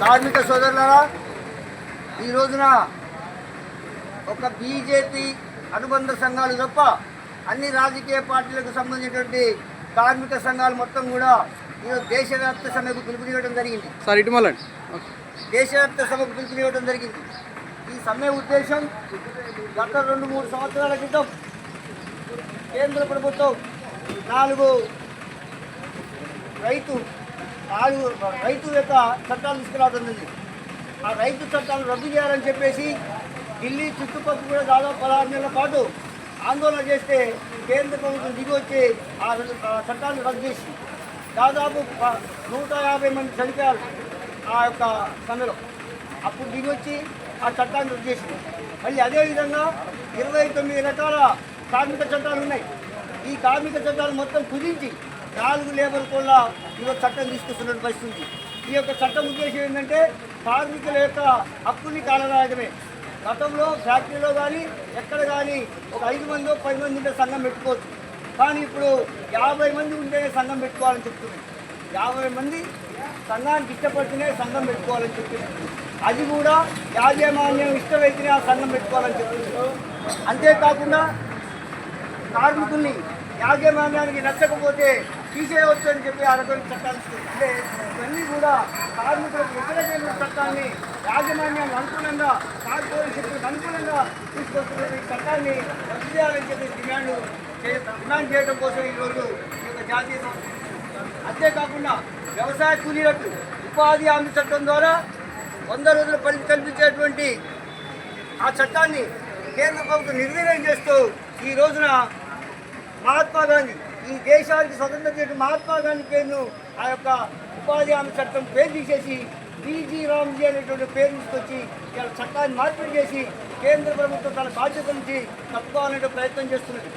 కార్మిక సోదరులారా ఈ రోజున ఒక బీజేపీ అనుబంధ సంఘాలు తప్ప అన్ని రాజకీయ పార్టీలకు సంబంధించినటువంటి కార్మిక సంఘాలు మొత్తం కూడా ఈరోజు దేశవ్యాప్త సమ్మెకు పిలుపునివ్వడం జరిగింది. సార్ ఇటు దేశవ్యాప్త సభకు పిలుపునివ్వడం జరిగింది. ఈ సమ్మె ఉద్దేశం గత రెండు మూడు సంవత్సరాల క్రితం కేంద్ర ప్రభుత్వం నాలుగు రైతు ఆయు రైతు యొక్క చట్టాలు తీసుకురావడం ఆ రైతు చట్టాలు రద్దు చేయాలని చెప్పేసి ఢిల్లీ చుట్టుపక్కల కూడా దాదాపు పదహారు నెలల పాటు ఆందోళన చేస్తే కేంద్ర ప్రభుత్వం దిగి వచ్చి ఆ చట్టాన్ని రద్దు చేసి దాదాపు నూట యాభై మంది చనిపోయారు ఆ యొక్క సమయంలో అప్పుడు దిగి వచ్చి ఆ చట్టాన్ని రద్దు చేసింది. మళ్ళీ అదేవిధంగా ఇరవై తొమ్మిది రకాల కార్మిక చట్టాలు ఉన్నాయి. ఈ కార్మిక చట్టాలు మొత్తం కుదించి నాలుగు లేబర్ ఈ ఈరోజు చట్టం తీసుకొస్తున్న పరిస్థితి ఈ యొక్క చట్టం ఉద్దేశం ఏంటంటే కార్మికుల యొక్క హక్కుని కాలరాయడమే. గతంలో ఫ్యాక్టరీలో కానీ ఎక్కడ కానీ ఒక ఐదు మంది పది మంది ఉంటే సంఘం పెట్టుకోవచ్చు. కానీ ఇప్పుడు యాభై మంది ఉంటే సంఘం పెట్టుకోవాలని చెప్తుంది. యాభై మంది సంఘానికి ఇష్టపడితేనే సంఘం పెట్టుకోవాలని చెప్తుంది. అది కూడా యాజమాన్యం ఇష్టమైతేనే ఆ సంఘం పెట్టుకోవాలని చెప్తుంది. అంతేకాకుండా కార్మికుల్ని యాజమాన్యానికి నచ్చకపోతే తీసేయవచ్చు అని చెప్పి ఆ చట్టాలు అంటే ఇవన్నీ కూడా కార్మికులకు వ్యతిరేకమైన చట్టాన్ని యాజమాన్యం అనుకూలంగా కార్పొరేట్ అనుకూలంగా తీసుకొస్తున్న ఈ చట్టాన్ని రద్దు చేయాలని చెప్పి డిమాండ్ డిమాండ్ చేయడం కోసం ఈరోజు ఈ యొక్క జాతీయ అంతేకాకుండా వ్యవసాయ కూలీలకు ఉపాధి హామీ చట్టం ద్వారా వంద రోజుల పని కల్పించేటువంటి ఆ చట్టాన్ని కేంద్ర ప్రభుత్వం నిర్వీర్యం చేస్తూ ఈ రోజున మహాత్మా గాంధీ ఈ దేశానికి స్వతంత్రం చేసిన మహాత్మా గాంధీ పేరును ఆ యొక్క ఉపాధి హామీ చట్టం పేరు తీసేసి బీజీ రామ్జీ అనేటువంటి పేరు తీసుకొచ్చి ఇలా చట్టాన్ని మార్పిడి చేసి కేంద్ర ప్రభుత్వం తన బాధ్యత నుంచి తప్పుకోవాలనే ప్రయత్నం చేస్తున్నది.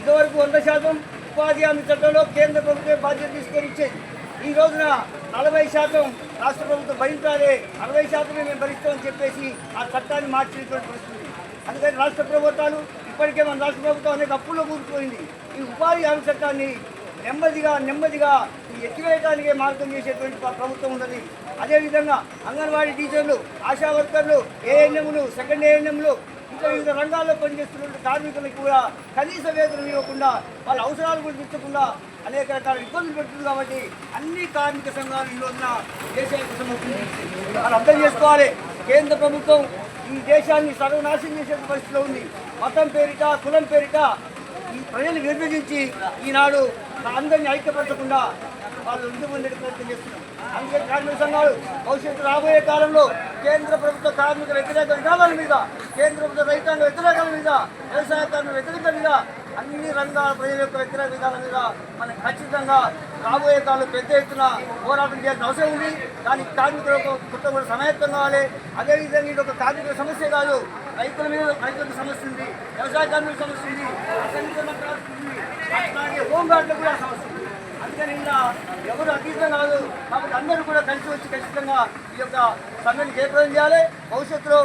ఇదివరకు వంద శాతం ఉపాధి హామీ చట్టంలో కేంద్ర ప్రభుత్వం బాధ్యత తీసుకొని ఇచ్చేది. ఈ రోజున నలభై శాతం రాష్ట్ర ప్రభుత్వం భరించాలి అరవై శాతమే మేము భరిస్తామని చెప్పేసి ఆ చట్టాన్ని మార్చినటువంటి పరిస్థితి. అందుకని రాష్ట్ర ప్రభుత్వాలు ఇప్పటికే మన రాష్ట్ర ప్రభుత్వం అనేక అప్పుల్లో కూర్చుపోయింది ఈ ఉపాధి హామీ చట్టాన్ని నెమ్మదిగా నెమ్మదిగా ఈ మార్గం చేసేటువంటి ప్రభుత్వం ఉన్నది. అదేవిధంగా అంగన్వాడీ టీచర్లు ఆశా వర్కర్లు ఏఎన్ఎంలు సెకండ్ ఏఎన్ఎంలు ఇంకా వివిధ రంగాల్లో పనిచేస్తున్న కార్మికులకు కూడా కనీస వేతనం ఇవ్వకుండా వాళ్ళ అవసరాలు కూడా తీర్చకుండా అనేక రకాల ఇబ్బందులు పెడుతుంది కాబట్టి అన్ని కార్మిక సంఘాలు ఈ రోజున దేశానికి సమర్పించింది వాళ్ళు అర్థం చేసుకోవాలి. కేంద్ర ప్రభుత్వం ఈ దేశాన్ని సర్వనాశనం చేసే పరిస్థితిలో ఉంది. మతం పేరిట కులం పేరిట ఈ ప్రజలు విభజించి ఈనాడు అందరినీ ఐక్యపరచకుండా వాళ్ళు ముందు ముందు ప్రయత్నం చేస్తున్నారు. అందుకే కార్మిక సంఘాలు భవిష్యత్తు రాబోయే కాలంలో కేంద్ర ప్రభుత్వ కార్మిక వ్యతిరేక విధానాల మీద కేంద్ర ప్రభుత్వ రైతాంగ వ్యతిరేకాల మీద వ్యవసాయ కార్మిక వ్యతిరేక మీద అన్ని రంగాల ప్రజల యొక్క వ్యతిరేక విధానాల మీద మనం ఖచ్చితంగా రాబోయే కాలంలో పెద్ద ఎత్తున పోరాటం చేయాల్సిన అవసరం ఉంది. దానికి కార్మికులకు మొత్తం కూడా సమాయత్తం కావాలి. అదేవిధంగా ఇది ఒక కార్మికుల సమస్య కాదు. రైతుల మీద రైతులకు సమస్య ఉంది. వ్యవసాయ కార్మికుల సమస్య ఉంది. ఉంది. అట్లాగే హోంగార్డులకు కూడా సమస్య ఉంది. అందుకని ఇలా ఎవరు అతీతం కాదు. కాబట్టి అందరూ కూడా కలిసి వచ్చి ఖచ్చితంగా ఈ యొక్క సమ్మెను జయప్రదం చేయాలి. భవిష్యత్తులో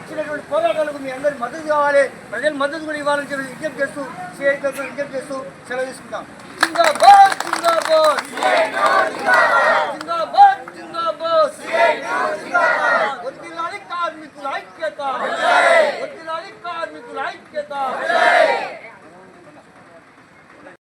ఇచ్చినటువంటి పోరాటాలకు మీ అందరి మద్దతు కావాలి. ప్రజల మద్దతు కూడా ఇవ్వాలని చెప్పి విజ్ఞప్తి చేస్తూ సిఐ తరఫున విజ్ఞప్తి చేస్తూ సెలవు తీసుకుంటాం. జిందాబాద్ జిందాబాద్!